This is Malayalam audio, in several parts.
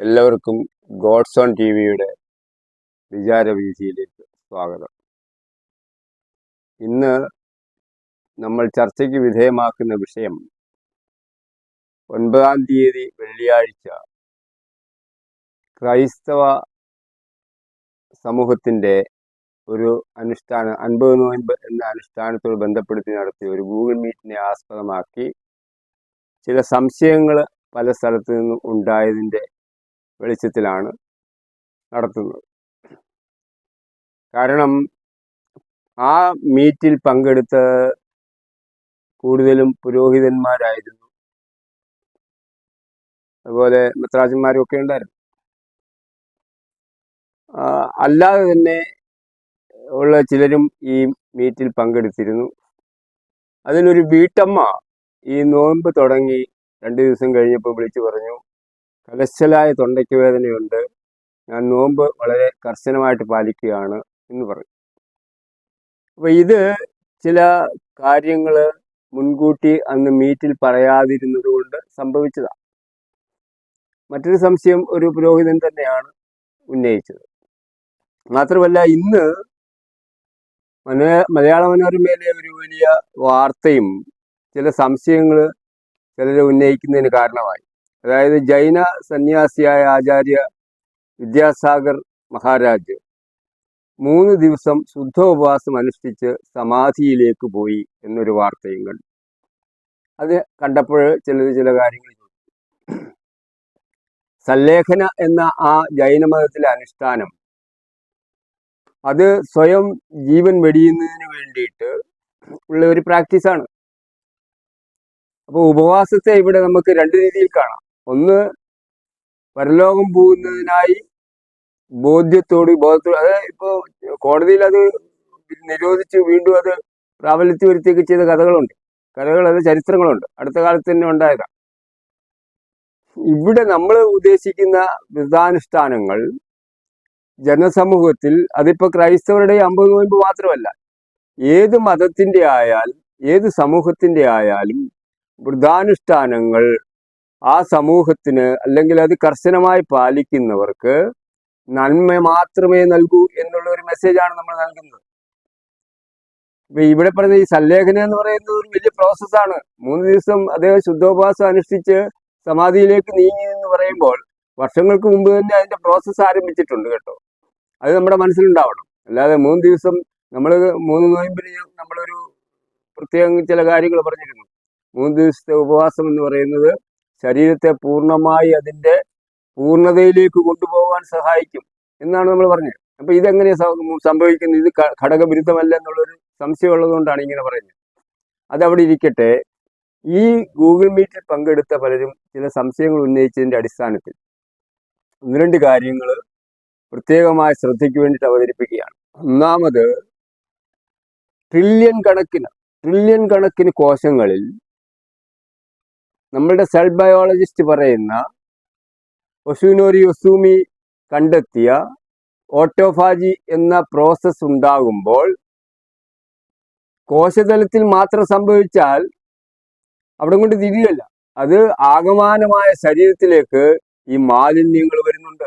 എല്ലാവർക്കും ഗോഡ്സ് ഓൺ ടി വിയുടെ വിചാരവീതിയിലേക്ക് സ്വാഗതം. ഇന്ന് നമ്മൾ ചർച്ചയ്ക്ക് വിധേയമാക്കുന്ന വിഷയം ഒൻപതാം തീയതി വെള്ളിയാഴ്ച ക്രൈസ്തവ സമൂഹത്തിന്റെ ഒരു അനുഷ്ഠാനം അൻപത് നോയമ്പ് എന്ന അനുഷ്ഠാനത്തോട് ബന്ധപ്പെടുത്തി നടത്തിയ ഒരു ഗൂഗിൾ മീറ്റിനെ ആസ്പദമാക്കി ചില സംശയങ്ങൾ പല സ്ഥലത്തു നിന്നും ഉണ്ടായതിന്റെ വെളിച്ചത്തിലാണ് നടത്തുന്നത്. കാരണം ആ മീറ്റിൽ പങ്കെടുത്ത കൂടുതലും പുരോഹിതന്മാരായിരുന്നു. അതുപോലെ മെത്രാജന്മാരും ഒക്കെ ഉണ്ടായിരുന്നു. അല്ലാതെ തന്നെ ഉള്ള ചിലരും ഈ മീറ്റിൽ പങ്കെടുത്തിരുന്നു. അതിലൊരു വീട്ടമ്മ ഈ നോമ്പ് തുടങ്ങി രണ്ട് ദിവസം കഴിഞ്ഞപ്പോൾ വിളിച്ചു പറഞ്ഞു കലശലായ തൊണ്ടയ്ക്ക് വേദനയുണ്ട്. ഞാൻ നോമ്പ് വളരെ കർശനമായിട്ട് പാലിക്കുകയാണ് എന്ന് പറയും. അപ്പൊ ഇത് ചില കാര്യങ്ങൾ മുൻകൂട്ടി അന്ന് മീറ്റിൽ പറയാതിരുന്നത് കൊണ്ട് സംഭവിച്ചതാണ് മറ്റൊരു സംശയം ഒരു പുരോഹിതൻ തന്നെയാണ് ഉന്നയിച്ചത്. മാത്രമല്ല ഇന്ന് മലയാള മനോരമയിലെ ഒരു വലിയ വാർത്തയും ചില സംശയങ്ങൾ ചിലരെ ഉന്നയിക്കുന്നതിന് കാരണമായി. അതായത് ജൈന സന്യാസിയായ ആചാര്യ വിദ്യാസാഗർ മഹാരാജ് മൂന്ന് ദിവസം ശുദ്ധ ഉപവാസം അനുഷ്ഠിച്ച് സമാധിയിലേക്ക് പോയി എന്നൊരു വാർത്തയും കണ്ടു. അത് കണ്ടപ്പോൾ ചിലത് ചില കാര്യങ്ങൾ സല്ലേഖന എന്ന ആ ജൈനമതത്തിലെ അനുഷ്ഠാനം അത് സ്വയം ജീവൻ വെടിയുന്നതിന് വേണ്ടിയിട്ട് ഉള്ള ഒരു പ്രാക്ടീസാണ്. അപ്പോൾ ഉപവാസത്തെ ഇവിടെ നമുക്ക് രണ്ട് രീതിയിൽ കാണാം. ഒന്ന് പരലോകം പോകുന്നതിനായി ബോധ്യത്തോട് ബോധത്തോട് അത് ഇപ്പോൾ കോടതിയിൽ അത് നിരോധിച്ച് വീണ്ടും അത് പ്രാബല്യത്തിൽ വരുത്തിയൊക്കെ ചെയ്ത കഥകളുണ്ട്. കഥകൾ അത് ചരിത്രങ്ങളുണ്ട്. അടുത്ത കാലത്ത് തന്നെ ഉണ്ടായതാണ് ഇവിടെ നമ്മൾ ഉദ്ദേശിക്കുന്ന വ്രതാനുഷ്ഠാനങ്ങൾ ജനസമൂഹത്തിൽ അതിപ്പോ ക്രൈസ്തവരുടെ അമ്പത് നോയമ്പ് മാത്രമല്ല ഏത് മതത്തിന്റെ ആയാൽ ഏത് സമൂഹത്തിന്റെ ആയാലും വ്രതാനുഷ്ഠാനങ്ങൾ ആ സമൂഹത്തിന് അല്ലെങ്കിൽ അത് കർശനമായി പാലിക്കുന്നവർക്ക് നന്മ മാത്രമേ നൽകൂ എന്നുള്ള ഒരു മെസ്സേജാണ് നമ്മൾ നൽകുന്നത്. ഇപ്പൊ ഇവിടെ പറയുന്ന ഈ സല്ലേഖനം എന്ന് പറയുന്നത് ഒരു വലിയ പ്രോസസ്സാണ് മൂന്ന് ദിവസം അദ്ദേഹം ശുദ്ധോപവാസം അനുഷ്ഠിച്ച് സമാധിയിലേക്ക് നീങ്ങി എന്ന് പറയുമ്പോൾ വർഷങ്ങൾക്ക് മുമ്പ് തന്നെ അതിന്റെ പ്രോസസ്സ് ആരംഭിച്ചിട്ടുണ്ട് കേട്ടോ. അത് നമ്മുടെ മനസ്സിലുണ്ടാവണം. അല്ലാതെ മൂന്ന് ദിവസം നമ്മൾ മൂന്ന് നോയമ്പിന് നമ്മളൊരു പ്രത്യേകം ചില കാര്യങ്ങൾ പറഞ്ഞിരുന്നു. മൂന്ന് ദിവസത്തെ ഉപവാസം എന്ന് പറയുന്നത് ശരീരത്തെ പൂർണമായി അതിന്റെ പൂർണതയിലേക്ക് കൊണ്ടുപോകാൻ സഹായിക്കും എന്നാണ് നമ്മൾ പറഞ്ഞത്. അപ്പൊ ഇതെങ്ങനെ സംഭവിക്കുന്നത് ഇത് ഘടകവിരുദ്ധമല്ല എന്നുള്ളൊരു സംശയം ഉള്ളതുകൊണ്ടാണ് ഇങ്ങനെ പറയുന്നത്. അതവിടെ ഇരിക്കട്ടെ. ഈ ഗൂഗിൾ മീറ്റിൽ പങ്കെടുത്ത പലരും ചില സംശയങ്ങൾ ഉന്നയിച്ചതിന്റെ അടിസ്ഥാനത്തിൽ ഒന്ന് രണ്ട് കാര്യങ്ങൾ പ്രത്യേകമായ ശ്രദ്ധയ്ക്ക് വേണ്ടിയിട്ട് അവതരിപ്പിക്കുകയാണ്. ഒന്നാമത് ട്രില്യൺ കണക്കിന് ട്രില്യൺ കണക്കിന് കോശങ്ങളിൽ നമ്മളുടെ സെൽ ബയോളജിസ്റ്റ് പറയുന്ന ഒസൂനോരി ഒസൂമി കണ്ടെത്തിയ ഓട്ടോഫാജി എന്ന പ്രോസസ് ഉണ്ടാകുമ്പോൾ കോശതലത്തിൽ മാത്രം സംഭവിച്ചാൽ അവിടെ കൊണ്ട് തിരിയല്ല. അത് ആകമാനമായ ശരീരത്തിലേക്ക് ഈ മാലിന്യങ്ങൾ വരുന്നുണ്ട്.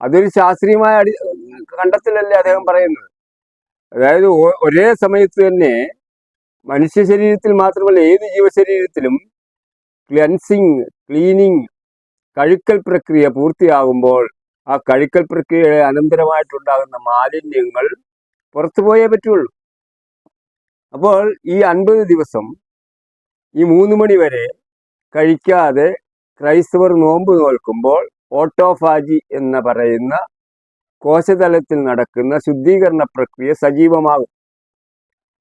അതൊരു ശാസ്ത്രീയമായ അടി കണ്ടെത്തലല്ലേ അദ്ദേഹം പറയുന്നത്? അതായത് ഒരേ സമയത്ത് തന്നെ മനുഷ്യ ശരീരത്തിൽ മാത്രമല്ല ഏത് ജീവശരീരത്തിലും ക്ലെൻസിങ് ക്ലീനിങ് കഴുക്കൽ പ്രക്രിയ പൂർത്തിയാകുമ്പോൾ ആ കഴുക്കൽ പ്രക്രിയയുടെ അനന്തരമായിട്ടുണ്ടാകുന്ന മാലിന്യങ്ങൾ പുറത്തു പോയേ പറ്റുള്ളൂ. അപ്പോൾ ഈ അൻപത് ദിവസം ഈ മൂന്ന് മണി വരെ കഴിക്കാതെ ക്രൈസ്തവർ നോമ്പ് നോൽക്കുമ്പോൾ ഓട്ടോഫാജി എന്ന് പറയുന്ന കോശതലത്തിൽ നടക്കുന്ന ശുദ്ധീകരണ പ്രക്രിയ സജീവമാകും.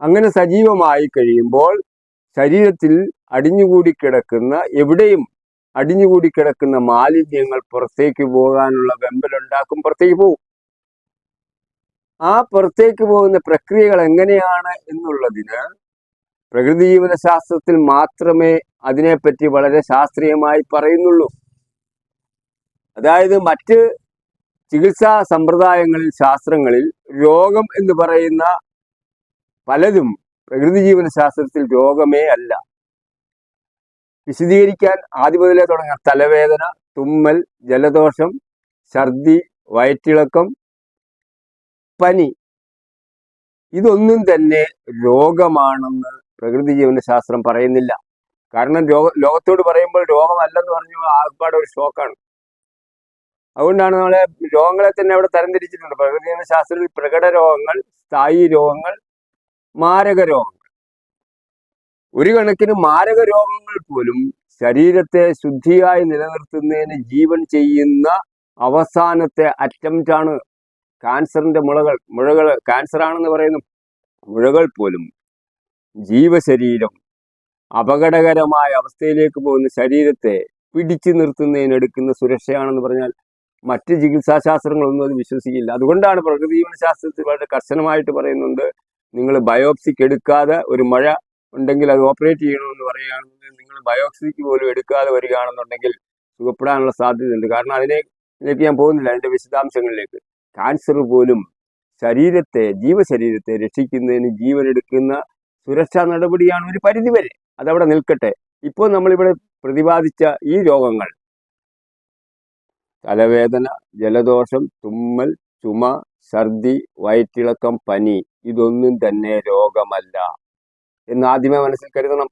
അങ്ങനെ സജീവമായി കഴിയുമ്പോൾ ശരീരത്തിൽ അടിഞ്ഞുകൂടി കിടക്കുന്ന എവിടെയും അടിഞ്ഞുകൂടി കിടക്കുന്ന മാലിന്യങ്ങൾ പുറത്തേക്ക് പോകാനുള്ള വെമ്പലുണ്ടാക്കും പുറത്തേക്ക് പോകും ആ പുറത്തേക്ക് പോകുന്ന പ്രക്രിയകൾ എങ്ങനെയാണ് എന്നുള്ളതിന് പ്രകൃതി ജീവന ശാസ്ത്രത്തിൽ മാത്രമേ അതിനെപ്പറ്റി വളരെ ശാസ്ത്രീയമായി പറയുന്നുള്ളൂ. അതായത് മറ്റ് ചികിത്സാ സമ്പ്രദായങ്ങളിൽ ശാസ്ത്രങ്ങളിൽ രോഗം എന്ന് പറയുന്ന പലതും പ്രകൃതി ജീവന ശാസ്ത്രത്തിൽ രോഗമേ അല്ല. വിശദീകരിക്കാൻ ആദ്യം മുതലേ തുടങ്ങാം. തലവേദന തുമ്മൽ ജലദോഷം ഛർദി വയറ്റിളക്കം പനി. ഇതൊന്നും തന്നെ രോഗമാണെന്ന് പ്രകൃതി ജീവന ശാസ്ത്രം പറയുന്നില്ല. കാരണം രോഗ ലോകത്തോട് പറയുമ്പോൾ രോഗമല്ലെന്ന് പറഞ്ഞു ആകപ്പാടെ ഒരു ഷോക്കാണ്. അതുകൊണ്ടാണ് നമ്മളെ രോഗങ്ങളെ തന്നെ അവിടെ തരംതിരിച്ചിട്ടുണ്ട്. പ്രകൃതി ജീവന ശാസ്ത്രത്തിൽ പ്രകട രോഗങ്ങൾ സ്ഥായി രോഗങ്ങൾ മാരക രോഗങ്ങൾ ഒരു കണക്കിന് മാരക രോഗങ്ങൾ പോലും ശരീരത്തെ ശുദ്ധിയായി നിലനിർത്തുന്നതിന് ജീവൻ ചെയ്യുന്ന അവസാനത്തെ അറ്റംപ്റ്റാണ് കാൻസറിന്റെ മുളകൾ. മുഴകൾ ക്യാൻസർ ആണെന്ന് പറയുന്നു. മുഴകൾ പോലും ജീവശരീരം അപകടകരമായ അവസ്ഥയിലേക്ക് പോകുന്ന ശരീരത്തെ പിടിച്ചു നിർത്തുന്നതിനെടുക്കുന്ന സുരക്ഷയാണെന്ന് പറഞ്ഞാൽ മറ്റ് ചികിത്സാശാസ്ത്രങ്ങളൊന്നും അത് വിശ്വസിക്കില്ല. അതുകൊണ്ടാണ് പ്രകൃതി ജീവനശാസ്ത്രത്തിൽ വളരെ കർശനമായിട്ട് പറയുന്നുണ്ട് നിങ്ങൾ ബയോപ്സിക്ക് എടുക്കാതെ ഒരു മഴ ഉണ്ടെങ്കിൽ അത് ഓപ്പറേറ്റ് ചെയ്യണമെന്ന് പറയുകയാണെന്നുണ്ടെങ്കിൽ നിങ്ങൾ ബയോപ്സിക്ക് പോലും എടുക്കാതെ വരികയാണെന്നുണ്ടെങ്കിൽ സുഖപ്പെടാനുള്ള സാധ്യതയുണ്ട്. കാരണം അതിനെ ഇതിലേക്ക് ഞാൻ പോകുന്നില്ല അതിന്റെ വിശദാംശങ്ങളിലേക്ക്. ക്യാൻസർ പോലും ശരീരത്തെ ജീവശരീരത്തെ രക്ഷിക്കുന്നതിന് ജീവനെടുക്കുന്ന സുരക്ഷാ നടപടിയാണ് ഒരു പരിധിവരെ അതവിടെ നിൽക്കട്ടെ. ഇപ്പോൾ നമ്മളിവിടെ പ്രതിപാദിച്ച ഈ രോഗങ്ങൾ തലവേദന ജലദോഷം തുമ്മൽ ചുമ ഛർദി വയറ്റിളക്കം പനി ഇതൊന്നും തന്നെ രോഗമല്ല. എന്ന് ആദ്യമേ മനസ്സിൽ കരുതണം.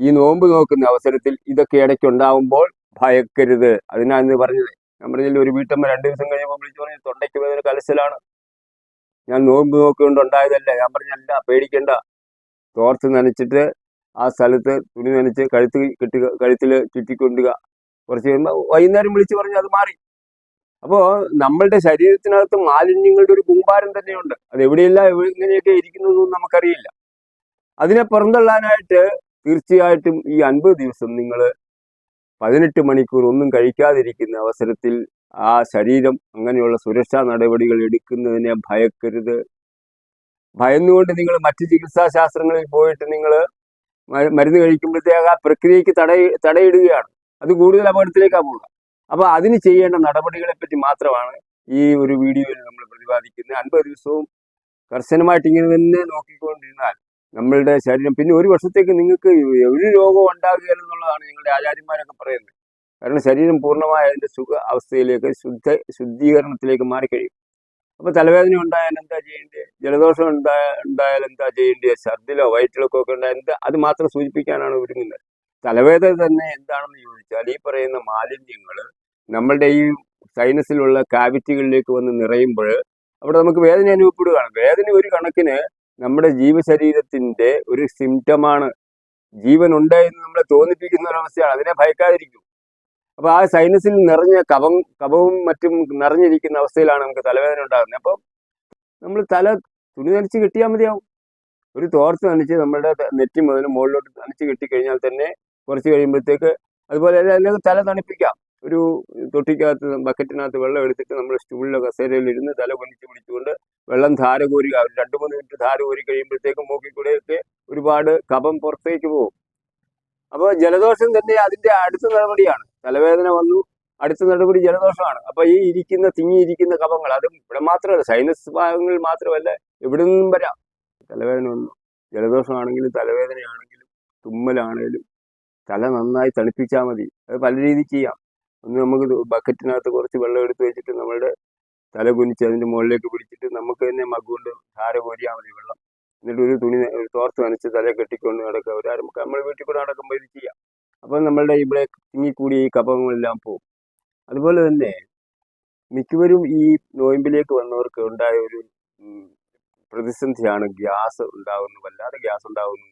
ഈ നോമ്പ് നോക്കുന്ന അവസരത്തിൽ ഇതൊക്കെ ഇടയ്ക്ക് ഉണ്ടാവുമ്പോൾ ഭയക്കരുത് അതിനാന്ന് പറഞ്ഞത്. ഞാൻ പറഞ്ഞില്ല ഒരു വീട്ടമ്മ രണ്ടു ദിവസം കഴിയുമ്പോൾ വിളിച്ചു പറഞ്ഞു തൊണ്ടയ്ക്ക് വേദന കലശലാണ്. ഞാൻ നോമ്പ് നോക്കിക്കൊണ്ട് ഉണ്ടായതല്ല. ഞാൻ പറഞ്ഞല്ല പേടിക്കണ്ട. തോർത്ത് നനച്ചിട്ട് ആ സ്ഥലത്ത് തുണി നനച്ച് കഴുത്ത് കിട്ടുക കഴുത്തിൽ ചുറ്റിക്കൊണ്ടുക. കുറച്ച് കഴിയുമ്പോൾ വൈകുന്നേരം വിളിച്ച് പറഞ്ഞു അത് മാറി. അപ്പോൾ നമ്മളുടെ ശരീരത്തിനകത്ത് മാലിന്യങ്ങളുടെ ഒരു കൂമ്പാരം തന്നെയുണ്ട്. അത് എവിടെയെല്ലാം ഇങ്ങനെയൊക്കെ ഇരിക്കുന്നതൊന്നും നമുക്കറിയില്ല. അതിനെ പുറന്തള്ളാനായിട്ട് തീർച്ചയായിട്ടും ഈ അൻപത് ദിവസം നിങ്ങൾ പതിനെട്ട് മണിക്കൂർ ഒന്നും കഴിക്കാതിരിക്കുന്ന അവസരത്തിൽ ആ ശരീരം അങ്ങനെയുള്ള സുരക്ഷാ നടപടികൾ എടുക്കുന്നതിനെ ഭയക്കരുത്. ഭയന്നുകൊണ്ട് നിങ്ങൾ മറ്റ് ചികിത്സാ ശാസ്ത്രങ്ങളിൽ പോയിട്ട് നിങ്ങൾ മരുന്ന് കഴിക്കുമ്പോഴത്തേക്ക് ആ പ്രക്രിയക്ക് തടയി തടയിടുകയാണ്. അത് കൂടുതൽ അപകടത്തിലേക്കാണ് പോകുക. അപ്പൊ അതിന് ചെയ്യേണ്ട നടപടികളെ പറ്റി മാത്രമാണ് ഈ ഒരു വീഡിയോയിൽ നമ്മൾ പ്രതിപാദിക്കുന്നത്. അൻപത് ദിവസവും കർശനമായിട്ട് ഇങ്ങനെ തന്നെ നോക്കിക്കൊണ്ടിരുന്നാൽ നമ്മളുടെ ശരീരം പിന്നെ ഒരു വർഷത്തേക്ക് നിങ്ങൾക്ക് ഒരു രോഗവും ഉണ്ടാകുകയില്ലെന്നുള്ളതാണ് നിങ്ങളുടെ ആചാര്യന്മാരൊക്കെ പറയുന്നത്. കാരണം ശരീരം പൂർണമായ അതിന്റെ സുഖ അവസ്ഥയിലേക്ക് ശുദ്ധ ശുദ്ധീകരണത്തിലേക്ക് മാറിക്കഴിയും. അപ്പൊ തലവേദന ഉണ്ടായാൽ എന്താ ചെയ്യേണ്ടത് ജലദോഷം ഉണ്ടായ ഉണ്ടായാൽ എന്താ ചെയ്യേണ്ടത് ഛർദിലോ വയറ്റിളക്കോ ഒക്കെ ഉണ്ടായാൽ എന്താ? അത് മാത്രം സൂചിപ്പിക്കാനാണ് ഒരുങ്ങുന്നത്. തലവേദന തന്നെ എന്താണെന്ന് ചോദിച്ചാൽ ഈ പറയുന്ന മാലിന്യങ്ങൾ നമ്മളുടെ ഈ സൈനസിലുള്ള കാവിറ്റികളിലേക്ക് വന്ന് നിറയുമ്പോൾ അവിടെ നമുക്ക് വേദന അനുഭവപ്പെടുകയാണ്. വേദന ഒരു കണക്കിന് നമ്മുടെ ജീവശരീരത്തിന്റെ ഒരു സിംറ്റമാണ് ജീവൻ ഉണ്ട് എന്ന് നമ്മളെ തോന്നിപ്പിക്കുന്ന ഒരു അവസ്ഥയാണ്. അതിനെ ഭയക്കാതിരിക്കും. അപ്പൊ ആ സൈനസിൽ നിറഞ്ഞ കവം കവവും മറ്റും നിറഞ്ഞിരിക്കുന്ന അവസ്ഥയിലാണ് നമുക്ക് തലവേദന ഉണ്ടാകുന്നത്. അപ്പം നമ്മൾ തല തുണി നനച്ച് കെട്ടിയാൽ മതിയാവും. ഒരു തോർത്ത് നനച്ച് നമ്മുടെ നെറ്റി മുതൽ മുകളിലോട്ട് നനച്ച് കെട്ടിക്കഴിഞ്ഞാൽ തന്നെ കുറച്ച് കഴിയുമ്പോഴത്തേക്ക് അതുപോലെ തല തണുപ്പിക്കാം. ഒരു തൊട്ടിക്കകത്ത് ബക്കറ്റിനകത്ത് വെള്ളം എടുത്തിട്ട് നമ്മൾ സ്റ്റൂളിലോ കസേരയിൽ ഇരുന്ന് തല കുനിച്ച് പിടിച്ചുകൊണ്ട് വെള്ളം ധാര കോരി രണ്ടു മൂന്ന് മിനിറ്റ് ധാര കോരി കഴിയുമ്പോഴത്തേക്കും മൂക്കിൽ കൂടെയൊക്കെ ഒരുപാട് കപം പുറത്തേക്ക് പോകും. അപ്പോൾ ജലദോഷം തന്നെ അതിന്റെ അടുത്ത നടപടിയാണ്. തലവേദന വന്നു അടുത്ത നടപടി ജലദോഷമാണ്. അപ്പോൾ ഈ ഇരിക്കുന്ന തിങ്ങിയിരിക്കുന്ന കപങ്ങൾ അത് ഇവിടെ മാത്രമല്ല സൈനസ് ഭാഗങ്ങളിൽ മാത്രമല്ല എവിടെ നിന്നും വരാം. തലവേദന വന്നു. ജലദോഷമാണെങ്കിലും തലവേദനയാണെങ്കിലും തുമ്മലാണെങ്കിലും തല നന്നായി തണുപ്പിച്ചാൽ മതി. അത് പല രീതിയിൽ ചെയ്യാം. ഒന്ന് നമുക്ക് ബക്കറ്റിനകത്ത് കുറച്ച് വെള്ളം എടുത്ത് വെച്ചിട്ട് നമ്മളുടെ തല കുനിച്ച് അതിന്റെ മുകളിലേക്ക് പിടിച്ചിട്ട് നമുക്ക് തന്നെ മഗ് കൊണ്ട് ധാര കോരിയാൽ മതി വെള്ളം. എന്നിട്ട് ഒരു തുണി ഒരു തോർത്ത് നനച്ച് തല കെട്ടിക്കൊണ്ട് നടക്കുക. ഒരു ആരും നമ്മൾ വീട്ടിൽ കൂടെ നടക്കുമ്പോൾ ഇത് ചെയ്യാം. അപ്പോൾ നമ്മളുടെ ഇവിടെ തിങ്ങിക്കൂടി ഈ കപങ്ങളെല്ലാം പോകും അതുപോലെ തന്നെ മിക്കവരും ഈ നോയമ്പിലേക്ക് വന്നവർക്ക് ഉണ്ടായ ഒരു പ്രതിസന്ധിയാണ് ഗ്യാസ് ഉണ്ടാകുന്നു വല്ലാതെ ഗ്യാസ് ഉണ്ടാകുന്നു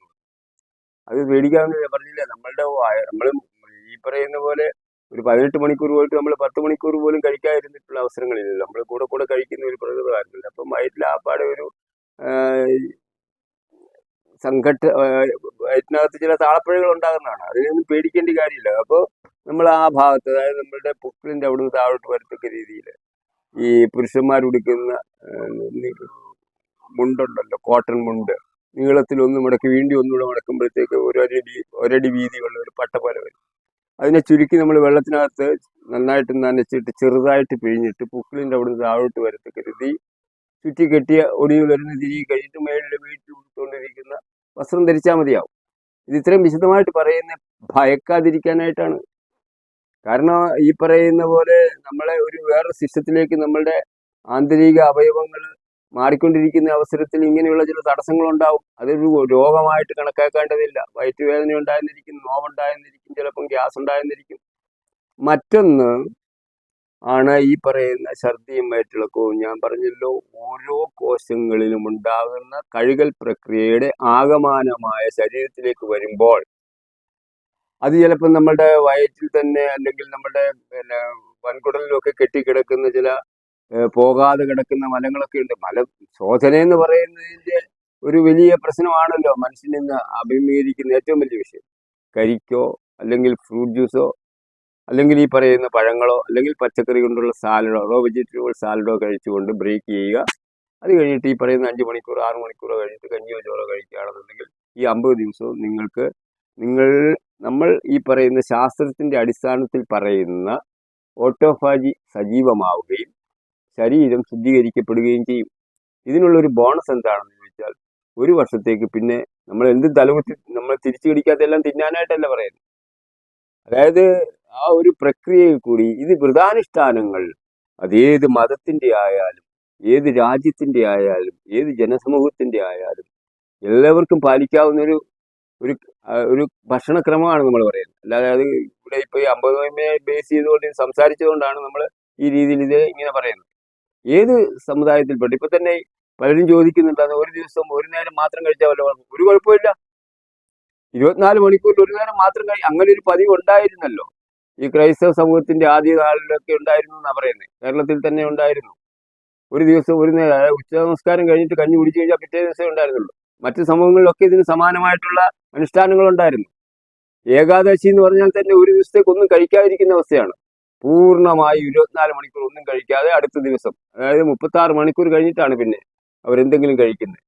അത് പേടിക്കാമെന്ന് പറഞ്ഞില്ല? നമ്മളുടെ നമ്മൾ ഈ പറയുന്ന പോലെ ഒരു പതിനെട്ട് മണിക്കൂർ പോയിട്ട് നമ്മൾ പത്ത് മണിക്കൂർ പോലും കഴിക്കാതിരുന്നിട്ടുള്ള അവസരങ്ങളില്ലല്ലോ. നമ്മൾ കൂടെ കൂടെ കഴിക്കുന്ന ഒരു പ്രകൃതമായിരുന്നില്ല അപ്പം വയറ്റിൽ ആപ്പാടെ ഒരു സംഘട്ട വയറ്റിനകത്ത് ചില താളപ്പഴകൾ ഉണ്ടാകുന്നതാണ്. അതിനൊന്നും പേടിക്കേണ്ട കാര്യമില്ല. അപ്പോൾ നമ്മൾ ആ ഭാഗത്ത് അതായത് നമ്മളുടെ പുക്കളിന്റെ അവിടെ താഴോട്ട് വരത്തക്ക രീതിയിൽ ഈ പുരുഷന്മാർ ഉടുക്കുന്ന ആ, നി- മുണ്ടുണ്ടല്ലോ കോട്ടൺ മുണ്ട്. നീളത്തിൽ ഒന്ന് മടക്കി വീണ്ടും ഒന്നുകൂടെ മടക്കുമ്പോഴത്തേക്ക് ഒരടി ഒരടി വീതിയുള്ള ഒരു പട്ട പോലെ വരും. അതിനെ ചുരുക്കി നമ്മൾ വെള്ളത്തിനകത്ത് നന്നായിട്ട് നനച്ചിട്ട് ചെറുതായിട്ട് പിഴിഞ്ഞിട്ട് പുക്കിളിന്റെ അവിടെ നിന്ന് താഴോട്ട് വരത്തക്ക രീതി ചുറ്റി കെട്ടിയ ഒടിയിൽ വരുന്ന തിരികെ കഴിഞ്ഞിട്ട് മേളിൽ വീട്ടിൽ ഉടുത്തുകൊണ്ടിരിക്കുന്ന വസ്ത്രം ധരിച്ചാൽ മതിയാവും. ഇത് ഇത്രയും വിശദമായിട്ട് പറയുന്ന ഭയക്കാതിരിക്കാനായിട്ടാണ്. കാരണം ഈ പറയുന്ന പോലെ നമ്മളെ ഒരു വേറെ സിസ്റ്റത്തിലേക്ക് നമ്മളുടെ ആന്തരിക അവയവങ്ങൾ മാറിക്കൊണ്ടിരിക്കുന്ന അവസരത്തിൽ ഇങ്ങനെയുള്ള ചില തടസ്സങ്ങൾ തടസ്സങ്ങളുണ്ടാവും അതൊരു രോഗമായിട്ട് കണക്കാക്കേണ്ടതില്ല. വയറ്റുവേദന ഉണ്ടായിരുന്നിരിക്കും നോവുണ്ടായിരുന്നിരിക്കും ചിലപ്പം ഗ്യാസ് ഉണ്ടായിരുന്നിരിക്കും. മറ്റൊന്ന് ആണ് ഈ പറയുന്ന ഛർദിയും വയറ്റിളക്കവും. ഞാൻ പറഞ്ഞല്ലോ ഓരോ കോശങ്ങളിലും ഉണ്ടാകുന്ന കഴുകൽ പ്രക്രിയയുടെ ആകമാനമായ ശരീരത്തിലേക്ക് വരുമ്പോൾ അത് ചിലപ്പോൾ നമ്മുടെ വയറ്റിൽ തന്നെ അല്ലെങ്കിൽ നമ്മുടെ പിന്നെ വൻകുടലിലൊക്കെ കെട്ടിക്കിടക്കുന്ന ചില പോകാതെ കിടക്കുന്ന മലങ്ങളൊക്കെ ഉണ്ട്. മല ശോധന എന്ന് പറയുന്നതിന്റെ ഒരു വലിയ പ്രശ്നമാണല്ലോ മനുഷ്യൻ ഇന്ന് അഭിമുഖീകരിക്കുന്ന ഏറ്റവും വലിയ വിഷയം. കരിക്കോ അല്ലെങ്കിൽ ഫ്രൂട്ട് ജ്യൂസോ അല്ലെങ്കിൽ ഈ പറയുന്ന പഴങ്ങളോ അല്ലെങ്കിൽ പച്ചക്കറി കൊണ്ടുള്ള സാലഡോ റോ വെജിറ്റബിൾ സാലഡോ കഴിച്ചുകൊണ്ട് ബ്രേക്ക് ചെയ്യുക. അത് കഴിഞ്ഞിട്ട് ഈ പറയുന്ന അഞ്ച് മണിക്കൂർ ആറ് മണിക്കൂറോ കഴിഞ്ഞിട്ട് കഞ്ഞിയോ ചോറോ കഴിക്കുകയാണെന്നുണ്ടെങ്കിൽ ഈ അമ്പത് ദിവസവും നിങ്ങൾക്ക് നിങ്ങൾ നമ്മൾ ഈ പറയുന്ന ശാസ്ത്രത്തിന്റെ അടിസ്ഥാനത്തിൽ പറയുന്ന ഓട്ടോഫാജി സജീവമാവുകയും ശരീരം ശുദ്ധീകരിക്കപ്പെടുകയും ചെയ്യും. ഇതിനുള്ള ഒരു ബോണസ് എന്താണെന്ന് ചോദിച്ചാൽ ഒരു വർഷത്തേക്ക് പിന്നെ നമ്മൾ എന്ത് തലകുത്തി നമ്മൾ തിരിച്ചു പിടിക്കാത്തെല്ലാം തിന്നാനായിട്ടല്ല പറയുന്നത്. അതായത് ആ ഒരു പ്രക്രിയയിൽ കൂടി ഇത് വ്രതാനുഷ്ഠാനങ്ങൾ അത് ഏത് മതത്തിന്റെ ആയാലും ഏത് രാജ്യത്തിന്റെ ആയാലും ഏത് ജനസമൂഹത്തിന്റെ ആയാലും എല്ലാവർക്കും പാലിക്കാവുന്ന ഒരു ഒരു ഒരു ഭക്ഷണക്രമമാണ് നമ്മൾ പറയുന്നത്. അല്ലാതെ അത് ഇവിടെ ഇപ്പൊ ഈ അമ്പത് ബേസ് ചെയ്തുകൊണ്ട് സംസാരിച്ചതുകൊണ്ടാണ് നമ്മൾ ഈ രീതിയിൽ ഇത് ഇങ്ങനെ പറയുന്നത്. ഏത് സമുദായത്തിൽപ്പെട്ട? ഇപ്പൊ തന്നെ പലരും ചോദിക്കുന്നുണ്ട് അത് ഒരു ദിവസം ഒരു നേരം മാത്രം കഴിച്ചാൽ വല്ല ഒരു കുഴപ്പമില്ല. ഇരുപത്തിനാല് മണിക്കൂറിൽ ഒരു നേരം മാത്രം കഴി അങ്ങനെ ഒരു പതിവ് ഉണ്ടായിരുന്നല്ലോ. ഈ ക്രൈസ്തവ സമൂഹത്തിന്റെ ആദ്യ കാലിലൊക്കെ ഉണ്ടായിരുന്നു എന്നാ പറയുന്നത് കേരളത്തിൽ തന്നെ ഉണ്ടായിരുന്നു. ഒരു ദിവസം ഒരു നേരം ഉച്ച നമസ്കാരം കഴിഞ്ഞിട്ട് കഞ്ഞി കുടിച്ചു കഴിഞ്ഞാൽ പിറ്റേ ദിവസമേ ഉണ്ടായിരുന്നുള്ളൂ. മറ്റ് സമൂഹങ്ങളിലൊക്കെ ഇതിന് സമാനമായിട്ടുള്ള അനുഷ്ഠാനങ്ങൾ ഉണ്ടായിരുന്നു. ഏകാദശി എന്ന് പറഞ്ഞാൽ തന്നെ ഒരു ദിവസത്തേക്ക് ഒന്നും കഴിക്കാതിരിക്കുന്ന അവസ്ഥയാണ്. പൂർണമായി ഇരുപത്തിനാല് മണിക്കൂർ ഒന്നും കഴിക്കാതെ അടുത്ത ദിവസം അതായത് മുപ്പത്തി മണിക്കൂർ കഴിഞ്ഞിട്ടാണ് പിന്നെ അവരെന്തെങ്കിലും കഴിക്കുന്നത്.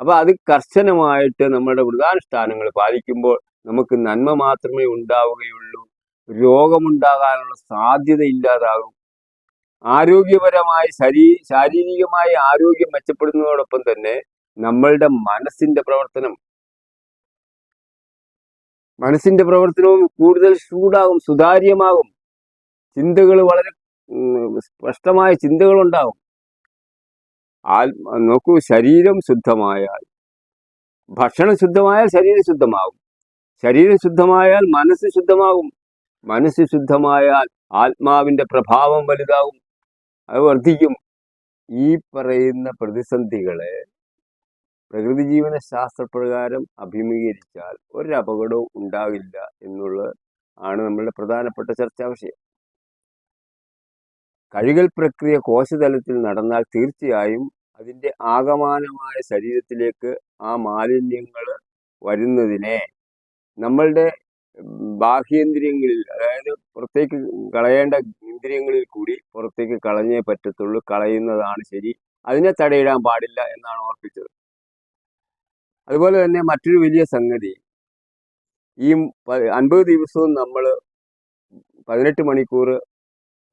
അപ്പൊ അത് കർശനമായിട്ട് നമ്മുടെ വ്രതാനുഷ്ഠാനങ്ങൾ പാലിക്കുമ്പോൾ നമുക്ക് നന്മ മാത്രമേ ഉണ്ടാവുകയുള്ളൂ രോഗമുണ്ടാകാനുള്ള സാധ്യത ഇല്ലാതാകും. ആരോഗ്യപരമായി ശരീ ശാരീരികമായ ആരോഗ്യം മെച്ചപ്പെടുന്നതോടൊപ്പം തന്നെ നമ്മളുടെ മനസ്സിന്റെ പ്രവർത്തനം മനസ്സിന്റെ പ്രവർത്തനവും കൂടുതൽ ചൂടാകും സുതാര്യമാകും. ചിന്തകൾ വളരെ സ്പഷ്ടമായ ചിന്തകൾ ഉണ്ടാകും ആത്മ നോക്കൂ ശരീരം ശുദ്ധമായാൽ ഭക്ഷണം ശുദ്ധമായാൽ ശരീരം ശുദ്ധമാകും ശരീരം ശുദ്ധമായാൽ മനസ്സ് ശുദ്ധമാകും മനസ്സ് ശുദ്ധമായാൽ ആത്മാവിന്റെ പ്രഭാവം വലുതാകും അത് വർദ്ധിക്കും. ഈ പറയുന്ന പ്രതിസന്ധികളെ പ്രകൃതി ജീവന ശാസ്ത്രപ്രകാരം അഭിമുഖീകരിച്ചാൽ ഒരു ഉണ്ടാവില്ല എന്നുള്ളത് ആണ് നമ്മളുടെ പ്രധാനപ്പെട്ട ചർച്ചാ വിഷയം. കഴുകൽ പ്രക്രിയ കോശതലത്തിൽ നടന്നാൽ തീർച്ചയായും അതിന്റെ ആകമാനമായ ശരീരത്തിലേക്ക് ആ മാലിന്യങ്ങൾ വരുന്നതിനെ നമ്മളുടെ ബാഹ്യേന്ദ്രിയങ്ങളിൽ അതായത് പുറത്തേക്ക് കളയേണ്ട ഇന്ദ്രിയങ്ങളിൽ കൂടി പുറത്തേക്ക് കളഞ്ഞേ പറ്റത്തുള്ളൂ കളയുന്നതാണ് ശരി. അതിനെ തടയിടാൻ പാടില്ല എന്നാണ് ഓർപ്പിച്ചത്. അതുപോലെ തന്നെ മറ്റൊരു വലിയ സംഗതി ഈ അൻപത് ദിവസവും നമ്മൾ പതിനെട്ട് മണിക്കൂർ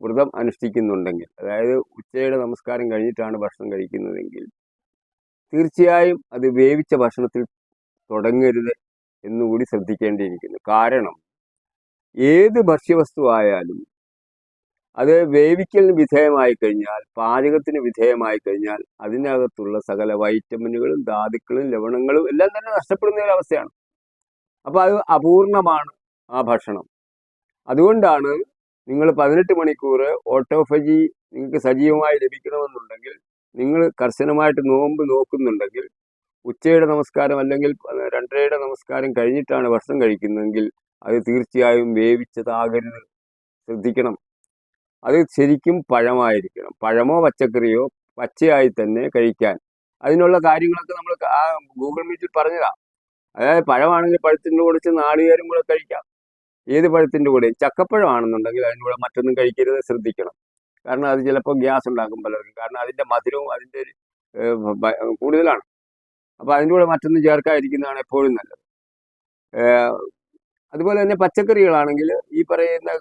വ്രതം അനുഷ്ഠിക്കുന്നുണ്ടെങ്കിൽ അതായത് ഉച്ചയുടെ നമസ്കാരം കഴിഞ്ഞിട്ടാണ് ഭക്ഷണം കഴിക്കുന്നതെങ്കിൽ തീർച്ചയായും അത് വേവിച്ച ഭക്ഷണത്തിൽ തുടങ്ങരുത് എന്നുകൂടി ശ്രദ്ധിക്കേണ്ടിയിരിക്കുന്നു. കാരണം ഏത് ഭക്ഷ്യവസ്തു ആയാലും അത് വേവിക്കലിന് വിധേയമായി കഴിഞ്ഞാൽ പാചകത്തിന് വിധേയമായി കഴിഞ്ഞാൽ അതിനകത്തുള്ള സകല വൈറ്റമിനുകളും ധാതുക്കളും ലവണങ്ങളും എല്ലാം തന്നെ നഷ്ടപ്പെടുന്ന ഒരു അവസ്ഥയാണ്. അപ്പൊ അത് അപൂർണമാണ് ആ ഭക്ഷണം. അതുകൊണ്ടാണ് നിങ്ങൾ പതിനെട്ട് മണിക്കൂർ ഓട്ടോഫജി നിങ്ങൾക്ക് സജീവമായി ലഭിക്കണമെന്നുണ്ടെങ്കിൽ നിങ്ങൾ കർശനമായിട്ട് നോമ്പ് നോക്കുന്നുണ്ടെങ്കിൽ ഉച്ചയുടെ നമസ്കാരം അല്ലെങ്കിൽ രണ്ടരയുടെ നമസ്കാരം കഴിഞ്ഞിട്ടാണ് ഭക്ഷണം കഴിക്കുന്നതെങ്കിൽ അത് തീർച്ചയായും വേവിച്ചതാകരുത്. ശ്രദ്ധിക്കണം. അത് ശരിക്കും പഴമായിരിക്കണം. പഴമോ പച്ചക്കറിയോ പച്ചയായി തന്നെ കഴിക്കാൻ. അതിനുള്ള കാര്യങ്ങളൊക്കെ നമ്മൾ ഗൂഗിൾ മീറ്റിൽ പറഞ്ഞതാ. അതായത് പഴമാണെങ്കിൽ പഴത്തിന്റെ കൂടെ നാളികേരം കൂടെ കഴിക്കാം. ഏത് പഴത്തിന്റെ കൂടെ? ചക്കപ്പഴമാണെന്നുണ്ടെങ്കിൽ അതിന്റെ കൂടെ മറ്റൊന്നും കഴിക്കരുത് ശ്രദ്ധിക്കണം. കാരണം അത് ചിലപ്പോൾ ഗ്യാസ് ഉണ്ടാക്കും പലർക്കും. കാരണം അതിന്റെ മധുരവും അതിന്റെ കൂടുതലാണ്. അപ്പോൾ അതിന്റെ കൂടെ മറ്റൊന്നും ചേർക്കാതിരിക്കുന്നതാണ് എപ്പോഴും നല്ലത്. അതുപോലെ തന്നെ പച്ചക്കറികളാണെങ്കിൽ ഈ പറയുന്ന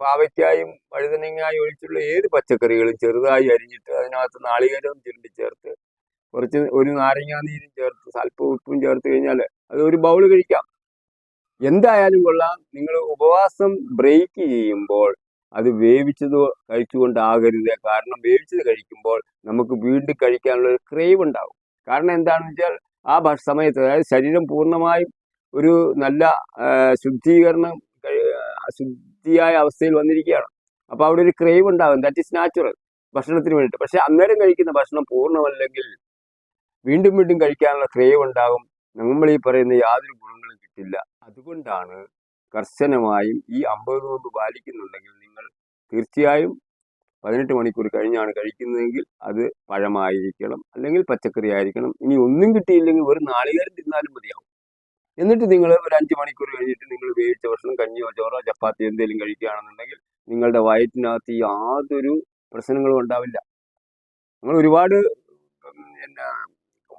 പാവയ്ക്കായും വഴുതനങ്ങായും ഒഴിച്ചുള്ള ഏത് പച്ചക്കറികളും ചെറുതായി അരിഞ്ഞിട്ട് അതിനകത്ത് നാളികേരവും ചുരുണ്ടി ചേർത്ത് കുറച്ച് ഒരു നാരങ്ങാ നീരും ചേർത്ത് അല്പം ഉപ്പും ചേർത്ത് കഴിഞ്ഞാൽ അത് ഒരു ബൗൾ കഴിക്കാം. എന്തായാലും കൊള്ളാം. നിങ്ങൾ ഉപവാസം ബ്രേക്ക് ചെയ്യുമ്പോൾ അത് വേവിച്ചത് കഴിച്ചുകൊണ്ടാകരുത്. കാരണം വേവിച്ചത് കഴിക്കുമ്പോൾ നമുക്ക് വീണ്ടും കഴിക്കാനുള്ള ഒരു ക്രേവ് ഉണ്ടാവും. കാരണം എന്താണെന്ന് വെച്ചാൽ ആ സമയത്ത് അതായത് ശരീരം പൂർണമായും ഒരു നല്ല ശുദ്ധീകരണം ശുദ്ധിയായ അവസ്ഥയിൽ വന്നിരിക്കുകയാണ്. അപ്പോൾ അവിടെ ഒരു ക്രേവ് ഉണ്ടാകും ദാറ്റ് ഇസ് നാച്ചുറൽ ഭക്ഷണത്തിന് വേണ്ടിയിട്ട്. പക്ഷെ അന്നേരം കഴിക്കുന്ന ഭക്ഷണം പൂർണമല്ലെങ്കിൽ വീണ്ടും വീണ്ടും കഴിക്കാനുള്ള ക്രേവ് ഉണ്ടാകും നമ്മൾ ഈ പറയുന്ന യാതൊരു ഗുണങ്ങളും കിട്ടില്ല. അതുകൊണ്ടാണ് കർശനമായും ഈ അമ്പത് നോമ്പ് പാലിക്കുന്നുണ്ടെങ്കിൽ നിങ്ങൾ തീർച്ചയായും പതിനെട്ട് മണിക്കൂർ കഴിഞ്ഞാണ് കഴിക്കുന്നതെങ്കിൽ അത് പഴമായിരിക്കണം അല്ലെങ്കിൽ പച്ചക്കറി ആയിരിക്കണം ഇനി ഒന്നും കിട്ടിയില്ലെങ്കിൽ ഒരു നാളികേരം തിന്നാലും മതിയാവും. എന്നിട്ട് നിങ്ങൾ ഒരു അഞ്ച് മണിക്കൂർ കഴിഞ്ഞിട്ട് നിങ്ങൾ വേവിച്ച ഭക്ഷണം കഞ്ഞിയോ ചോറോ ചപ്പാത്തി എന്തെങ്കിലും കഴിക്കുകയാണെന്നുണ്ടെങ്കിൽ നിങ്ങളുടെ വയറ്റിനകത്ത് യാതൊരു പ്രശ്നങ്ങളും ഉണ്ടാവില്ല. നിങ്ങൾ ഒരുപാട് എന്നാ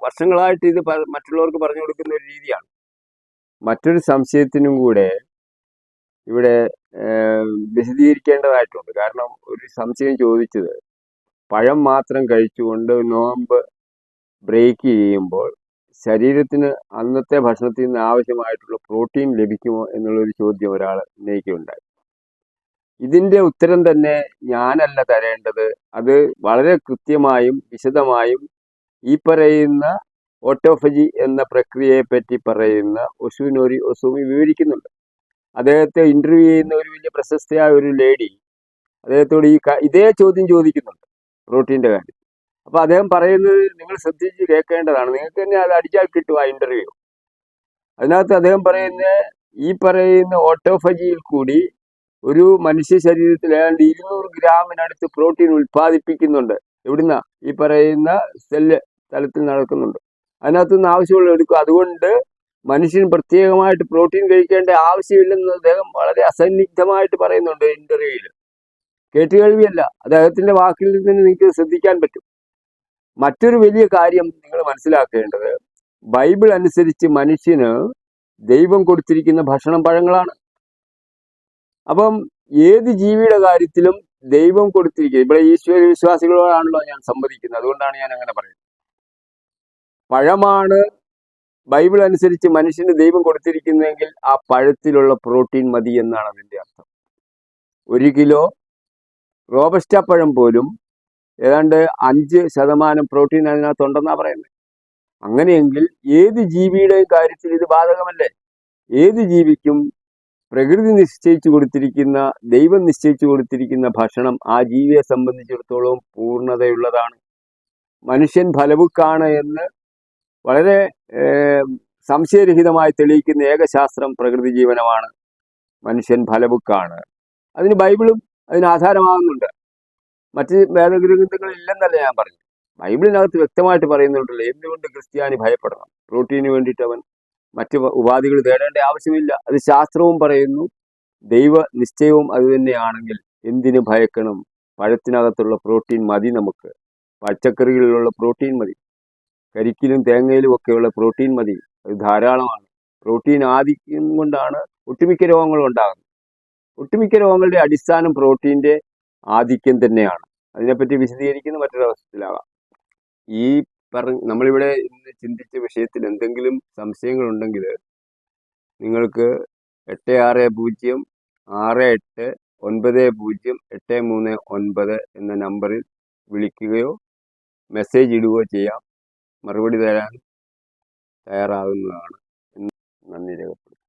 വർഷങ്ങളായിട്ട് ഇത് മറ്റുള്ളവർക്ക് പറഞ്ഞു കൊടുക്കുന്ന ഒരു രീതിയാണ്. മറ്റൊരു സംശയത്തിനും കൂടെ ഇവിടെ വിശദീകരിക്കേണ്ടതായിട്ടുണ്ട്. കാരണം ഒരു സംശയം ചോദിച്ചത്. പഴം മാത്രം കഴിച്ചുകൊണ്ട് നോമ്പ് ബ്രേക്ക് ചെയ്യുമ്പോൾ ശരീരത്തിന് അന്നത്തെ ഭക്ഷണത്തിൽ നിന്ന് ആവശ്യമായിട്ടുള്ള പ്രോട്ടീൻ ലഭിക്കുമോ എന്നുള്ളൊരു ചോദ്യം ഒരാൾ ഉന്നയിക്കുകയുണ്ടായി. ഇതിന്റെ ഉത്തരം തന്നെ ഞാനല്ല തരേണ്ടത്. അത് വളരെ കൃത്യമായും വിശദമായും ഈ പറയുന്ന ഓട്ടോഫജി എന്ന പ്രക്രിയയെ പറ്റി പറയുന്ന ഒസുവിനോരി ഒസുമി വിവരിക്കുന്നുണ്ട്. അദ്ദേഹത്തെ ഇന്റർവ്യൂ ചെയ്യുന്ന ഒരു വലിയ പ്രശസ്തയായ ഒരു ലേഡി അദ്ദേഹത്തോട് ഈ ഇതേ ചോദ്യം ചോദിക്കുന്നുണ്ട് പ്രോട്ടീന്റെ കാര്യം. അപ്പൊ അദ്ദേഹം പറയുന്നത് നിങ്ങൾ ശ്രദ്ധിച്ച് കേൾക്കേണ്ടതാണ്. നിങ്ങൾക്ക് തന്നെ അത് അടിച്ചാൽ കിട്ടും ആ ഇന്റർവ്യൂ അതിനകത്ത് അദ്ദേഹം പറയുന്ന ഈ പറയുന്ന ഓട്ടോഫജിയിൽ കൂടി ഒരു മനുഷ്യ ശരീരത്തിൽ ഏതാണ്ട് ഇരുന്നൂറ് ഗ്രാമിനടുത്ത് പ്രോട്ടീൻ ഉൽപ്പാദിപ്പിക്കുന്നുണ്ട്. എവിടുന്ന? ഈ പറയുന്ന സെല്ല് തലത്തിൽ നടക്കുന്നുണ്ട്. അതിനകത്ത് നിന്ന് ആവശ്യമുള്ള എടുക്കും. അതുകൊണ്ട് മനുഷ്യൻ പ്രത്യേകമായിട്ട് പ്രോട്ടീൻ കഴിക്കേണ്ട ആവശ്യമില്ലെന്ന് അദ്ദേഹം വളരെ അസന്നിഗ്ധമായിട്ട് പറയുന്നുണ്ട് ഇന്റർവ്യൂവിൽ കേട്ടുകേൾവിയല്ല അദ്ദേഹത്തിന്റെ വാക്കിൽ നിന്ന് നിങ്ങൾക്ക് ശ്രദ്ധിക്കാൻ പറ്റും. മറ്റൊരു വലിയ കാര്യം നിങ്ങൾ മനസ്സിലാക്കേണ്ടത്. ബൈബിൾ അനുസരിച്ച് മനുഷ്യന് ദൈവം കൊടുത്തിരിക്കുന്ന ഭക്ഷണം പഴങ്ങളാണ്. അപ്പം ഏത് ജീവിയുടെ കാര്യത്തിലും ദൈവം കൊടുത്തിരിക്കുക ഇവിടെ ഈശ്വര വിശ്വാസികളോടാണല്ലോ ഞാൻ സംവദിക്കുന്നത്. അതുകൊണ്ടാണ് ഞാൻ അങ്ങനെ പറയുന്നത്. പഴമാണ്. ബൈബിൾ അനുസരിച്ച് മനുഷ്യന് ദൈവം കൊടുത്തിരിക്കുന്നെങ്കിൽ ആ പഴത്തിലുള്ള പ്രോട്ടീൻ മതി എന്നാണ് അതിന്റെ അർത്ഥം. ഒരു കിലോ റോബസ്റ്റ പഴം പോലും ഏതാണ്ട് അഞ്ച് ശതമാനം പ്രോട്ടീൻ അതിനകത്തുണ്ടെന്നാണ് പറയുന്നത്. അങ്ങനെയെങ്കിൽ ഏത് ജീവിയുടെ കാര്യത്തിൽ ഇത് ബാധകമല്ലേ? ഏത് ജീവിക്കും പ്രകൃതി നിശ്ചയിച്ചു കൊടുത്തിരിക്കുന്ന ദൈവം നിശ്ചയിച്ചു കൊടുത്തിരിക്കുന്ന ഭക്ഷണം ആ ജീവിയെ സംബന്ധിച്ചിടത്തോളം പൂർണതയുള്ളതാണ്. മനുഷ്യൻ ഫലവുക്കാണ് എന്ന് വളരെ സംശയരഹിതമായി തെളിയിക്കുന്ന ഏകശാസ്ത്രം പ്രകൃതി ജീവനമാണ്. മനുഷ്യൻ ഫലബുക്കാണ് അതിന് ബൈബിളും അതിന് ആധാരമാകുന്നുണ്ട്. മറ്റ് വേദഗ്രന്ഥങ്ങൾ ഇല്ലെന്നല്ല ഞാൻ പറഞ്ഞു ബൈബിളിനകത്ത് വ്യക്തമായിട്ട് പറയുന്നുണ്ടല്ലോ എന്തുകൊണ്ട് ക്രിസ്ത്യാനി ഭയപ്പെടണം? പ്രോട്ടീന് വേണ്ടിയിട്ട് അവൻ മറ്റ് ഉപാധികൾ തേടേണ്ട ആവശ്യമില്ല. അത് ശാസ്ത്രവും പറയുന്നു. ദൈവ നിശ്ചയവും അത് തന്നെയാണെങ്കിൽ എന്തിനു ഭയക്കണം? പഴത്തിനകത്തുള്ള പ്രോട്ടീൻ മതി നമുക്ക്. പച്ചക്കറികളിലുള്ള പ്രോട്ടീൻ മതി. കരിക്കിലും തേങ്ങയിലും ഒക്കെയുള്ള പ്രോട്ടീൻ മതി. അത് ധാരാളമാണ്. പ്രോട്ടീൻ ആധിക്യം കൊണ്ടാണ് ഒട്ടുമിക്ക രോഗങ്ങളും ഉണ്ടാകുന്നത്. ഒട്ടുമിക്ക രോഗങ്ങളുടെ അടിസ്ഥാനം പ്രോട്ടീന്റെ ആധിക്യം തന്നെയാണ്. അതിനെപ്പറ്റി വിശദീകരിക്കുന്ന മറ്റൊരവസ്ഥയിലാകാം ഈ പറഞ്ഞ നമ്മളിവിടെ ഇന്ന് ചിന്തിച്ച വിഷയത്തിൽ എന്തെങ്കിലും സംശയങ്ങളുണ്ടെങ്കിൽ നിങ്ങൾക്ക് എട്ട് ആറ് പൂജ്യം ആറ് എട്ട് ഒൻപത് പൂജ്യം എട്ട് മൂന്ന് ഒൻപത് എന്ന നമ്പറിൽ വിളിക്കുകയോ മെസ്സേജ് ഇടുകയോ ചെയ്യാം. മറുപടി തരാൻ തയ്യാറാവുന്നതാണ് നന്ദി രേഖപ്പെടുത്തുന്നു.